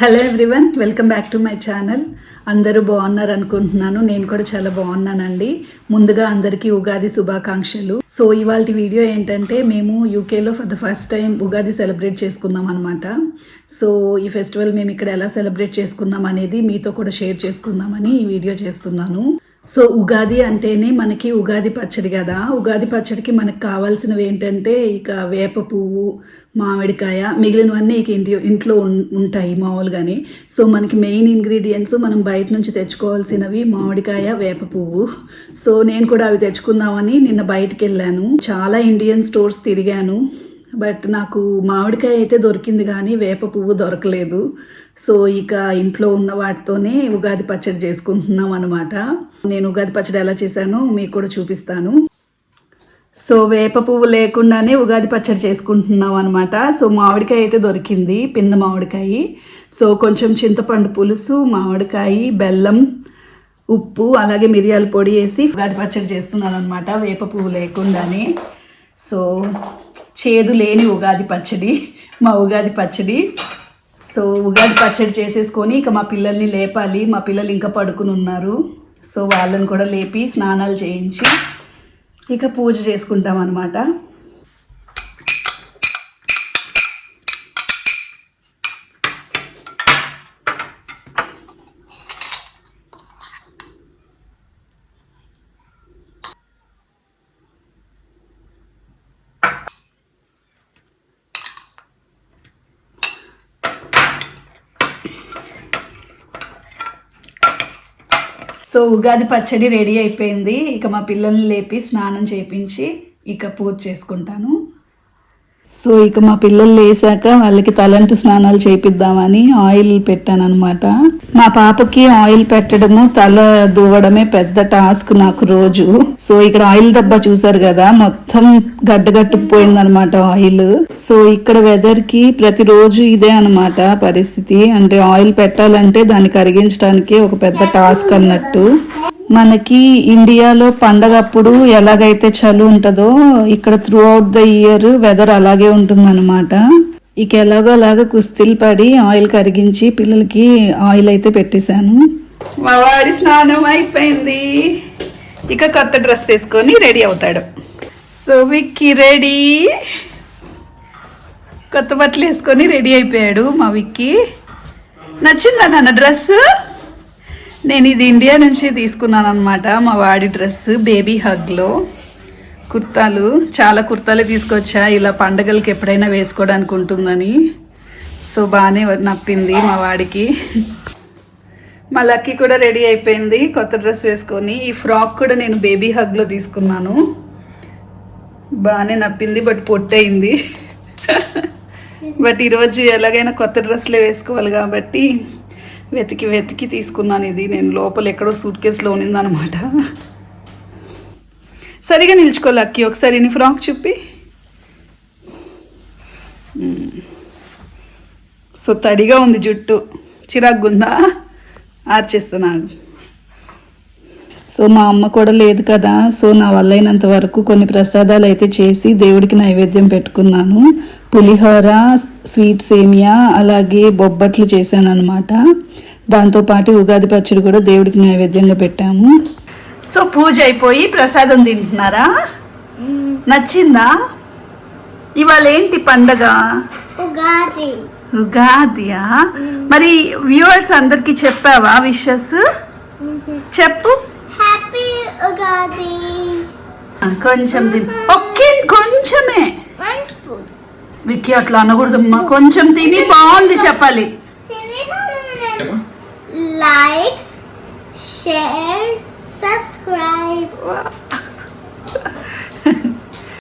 Hello everyone welcome back to my channel అందరూ బాగున్నారు అనుకుంటున్నాను. నేను కూడా చాలా బాగున్నానండి. ముందుగా అందరికీ ఉగాది శుభాకాంక్షలు. సో ఇవాళ వీడియో ఏంటంటే మేము యూకేలో for the first time Ugadi celebrate చేసుకున్నాం అనమాట సో ఈ ఫెస్టివల్ మేము ఇక్కడ ఎలా సెలబ్రేట్ చేసుకున్నాం అనేది మీతో కూడా షేర్ చేసుకుందామని ఈ వీడియో చేస్తున్నాను. సో ఉగాది అంటేనే మనకి ఉగాది పచ్చడి కదా. ఉగాది పచ్చడికి మనకు కావాల్సినవి ఏంటంటే ఇక వేప పువ్వు మామిడికాయ మిగిలినవన్నీ ఇక ఇంటి ఇంట్లో ఉంటాయి మామూలుగానే. సో మనకి మెయిన్ ఇంగ్రీడియంట్స్ మనం బయట నుంచి తెచ్చుకోవాల్సినవి మామిడికాయ వేప పువ్వు. సో నేను కూడా అవి తెచ్చుకుందామని నిన్న బయటకు వెళ్ళాను. చాలా ఇండియన్ స్టోర్స్ తిరిగాను. బట్ నాకు మామిడికాయ అయితే దొరికింది కానీ వేప పువ్వు దొరకలేదు. సో ఇక ఇంట్లో ఉన్న వాటితోనే ఉగాది పచ్చడి చేసుకుంటున్నాం అనమాట నేను ఉగాది పచ్చడి ఎలా చేశానో మీకు కూడా చూపిస్తాను. సో వేప పువ్వు లేకుండానే ఉగాది పచ్చడి చేసుకుంటున్నాం అనమాట సో మామిడికాయ అయితే దొరికింది పింద మామిడికాయ. సో కొంచెం చింతపండు పులుసు మామిడికాయ బెల్లం ఉప్పు అలాగే మిరియాల పొడి వేసి ఉగాది పచ్చడి చేస్తున్నాను అనమాట వేప పువ్వు లేకుండానే. సో చేదు లేని ఉగాది పచ్చడి మా ఉగాది పచ్చడి. సో ఉగాది పచ్చడి చేసేసుకొని ఇక మా పిల్లల్ని లేపాలి. మా పిల్లలు ఇంకా పడుకుని ఉన్నారు. సో వాళ్ళని కూడా లేపి స్నానాలు చేయించి ఇక పూజ చేసుకుంటాం అనమాట సో ఉగాది పచ్చడి రెడీ అయిపోయింది. ఇక మా పిల్లల్ని లేపి స్నానం చేయించి ఇక పూజ చేసుకుంటాను. సో ఇక మా పిల్లలు లేసాక వాళ్ళకి తలంటు స్నానాలు చేపిద్దామని ఆయిల్ పెట్టాను అనమాట మా పాపకి ఆయిల్ పెట్టడము తల దువ్వడమే పెద్ద టాస్క్ నాకు రోజు. సో ఇక్కడ ఆయిల్ డబ్బా చూసారు కదా మొత్తం గడ్డగట్టుకుపోయింది అనమాట ఆయిల్. సో ఇక్కడ వెదర్కి ప్రతిరోజు ఇదే అనమాట పరిస్థితి. అంటే ఆయిల్ పెట్టాలంటే దాన్ని కరిగించడానికి ఒక పెద్ద టాస్క్ అన్నట్టు. మనకి ఇండియాలో పండగ అప్పుడు ఎలాగైతే చలి ఉంటుందో ఇక్కడ throughout the year weather అలాగే ఉంటుందన్నమాట. ఇక ఎలాగో అలాగ కుస్తీలు పడి ఆయిల్ కరిగించి పిల్లలకి ఆయిల్ అయితే పెట్టేశాను. మా వాడి స్నానం అయిపోయింది. ఇక కొత్త డ్రెస్ వేసుకొని రెడీ అవుతాడు. So Vicky ready. కొత్త బట్టలు వేసుకొని రెడీ అయిపోయాడు మా విక్కీ. నచ్చిందా నాన్న డ్రెస్సు? నేను ఇది ఇండియా నుంచి తీసుకున్నాను అనమాట మా వాడి డ్రెస్ బేబీ హగ్లో. కుర్తాలు చాలా కుర్తాలే తీసుకొచ్చా. ఇలా పండగలకి ఎప్పుడైనా వేసుకోవడానికి ఉంటుందని. సో బాగానే నప్పింది మా వాడికి. మా లక్కీ కూడా రెడీ అయిపోయింది కొత్త డ్రెస్ వేసుకొని. ఈ ఫ్రాక్ కూడా నేను బేబీ హగ్లో తీసుకున్నాను. బాగానే నప్పింది బట్ పొట్టయింది. బట్ ఈరోజు ఎలాగైనా కొత్త డ్రెస్లే వేసుకోవాలి కాబట్టి వెతికి వెతికి తీసుకున్నాను ఇది. నేను లోపల ఎక్కడో సూట్ కేసులో ఉన్నదనమాట. సరిగా నిల్చుకో లక్కీ. ఒకసారి నీ ఫ్రాక్ చూపి. సో తడిగా ఉంది జుట్టు. చిరాగ్గుందా? ఆర్చేస్తున్నాను సో మా అమ్మ కూడా లేదు కదా. సో నా వల్ల అయినంత వరకు కొన్ని ప్రసాదాలు అయితే చేసి దేవుడికి నైవేద్యం పెట్టుకున్నాను. పులిహోర స్వీట్ సేమియా అలాగే బొబ్బట్లు చేశాను అనమాట దాంతోపాటు ఉగాది పచ్చడి కూడా దేవుడికి నైవేద్యంగా పెట్టాము. సో పూజ అయిపోయి ప్రసాదం తింటున్నారా? నచ్చిందా? ఇవాళ ఏంటి పండగ? ఉగాది. ఉగాదియా? మరి వ్యూవర్స్ అందరికి చెప్పావా విషెస్? చెప్పు. కొంచెం ఒకే కొంచెమే. విక్కీ అట్లా అనకూడదమ్మా. కొంచెం తిని బాగుంది చెప్పాలి. Like share subscribe